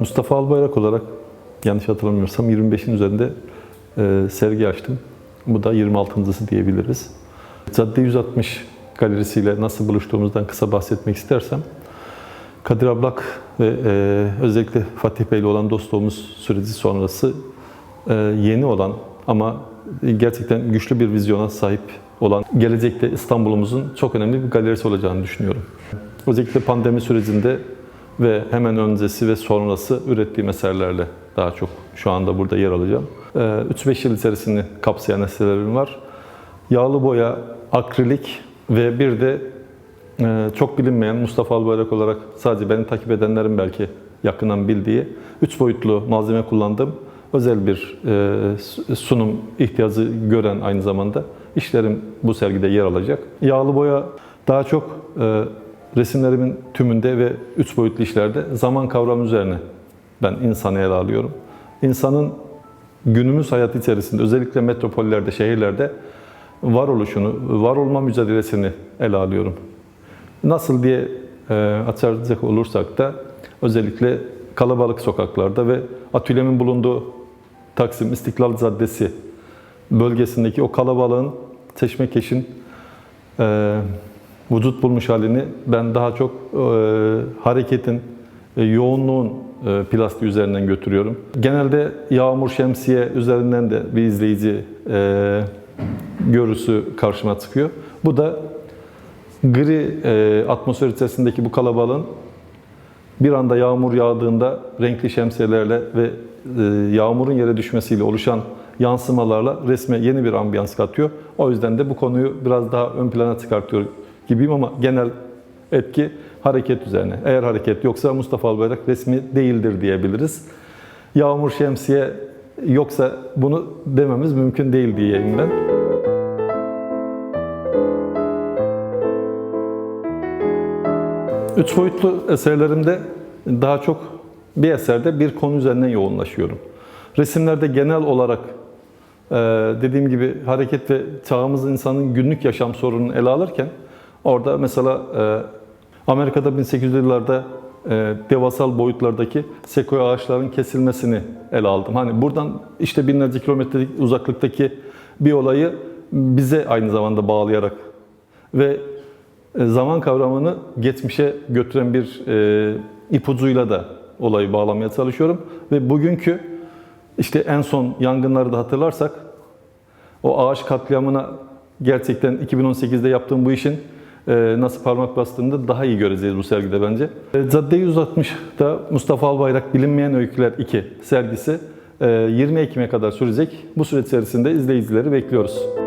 Mustafa Albayrak olarak yanlış hatırlamıyorsam 25'in üzerinde e, sergi açtım. Bu da 26.sı diyebiliriz. Cadde 160 galerisiyle nasıl buluştuğumuzdan kısa bahsetmek istersem, Kadir Ablak ve e, özellikle Fatih Bey'le olan dostluğumuz süreci sonrası e, yeni olan ama gerçekten güçlü bir vizyona sahip olan gelecekte İstanbul'umuzun çok önemli bir galerisi olacağını düşünüyorum. Özellikle pandemi sürecinde ve hemen öncesi ve sonrası ürettiğim eserlerle daha çok şu anda burada yer alacağım. Ee, 3-5 yıl içerisini kapsayan eserlerim var. Yağlı boya, akrilik ve bir de e, çok bilinmeyen Mustafa Albayrak olarak sadece beni takip edenlerin belki yakından bildiği 3 boyutlu malzeme kullandığım özel bir e, sunum ihtiyacı gören aynı zamanda işlerim bu sergide yer alacak. Yağlı boya daha çok e, resimlerimin tümünde ve üç boyutlu işlerde zaman kavramı üzerine ben insanı ele alıyorum. İnsanın günümüz hayatı içerisinde özellikle metropollerde, şehirlerde varoluşunu, var olma mücadelesini ele alıyorum. Nasıl diye e, açacak olursak da özellikle kalabalık sokaklarda ve atölyemin bulunduğu Taksim İstiklal Caddesi bölgesindeki o kalabalığın Çeşmekeş'in e, vücut bulmuş halini ben daha çok e, hareketin, e, yoğunluğun e, plastiği üzerinden götürüyorum. Genelde yağmur şemsiye üzerinden de bir izleyici e, görüsü karşıma çıkıyor. Bu da gri e, atmosfer içerisindeki bu kalabalığın bir anda yağmur yağdığında renkli şemsiyelerle ve e, yağmurun yere düşmesiyle oluşan yansımalarla resme yeni bir ambiyans katıyor. O yüzden de bu konuyu biraz daha ön plana çıkartıyor gibiyim ama genel etki hareket üzerine. Eğer hareket yoksa Mustafa Albayrak resmi değildir diyebiliriz. Yağmur şemsiye yoksa bunu dememiz mümkün değil diyeyim ben. Üç boyutlu eserlerimde daha çok bir eserde bir konu üzerinden yoğunlaşıyorum. Resimlerde genel olarak e, dediğim gibi hareket ve çağımız insanın günlük yaşam sorununu ele alırken orada mesela e, Amerika'da 1800'lü yıllarda e, devasal boyutlardaki sekoya ağaçların kesilmesini ele aldım. Hani buradan işte binlerce kilometrelik uzaklıktaki bir olayı bize aynı zamanda bağlayarak ve e, zaman kavramını geçmişe götüren bir e, ipucuyla da olayı bağlamaya çalışıyorum. Ve bugünkü işte en son yangınları da hatırlarsak o ağaç katliamına gerçekten 2018'de yaptığım bu işin nasıl parmak bastığını da daha iyi göreceğiz bu sergide bence. E, Cadde 160'da Mustafa Albayrak Bilinmeyen Öyküler 2 sergisi e, 20 Ekim'e kadar sürecek. Bu süreç içerisinde izleyicileri bekliyoruz.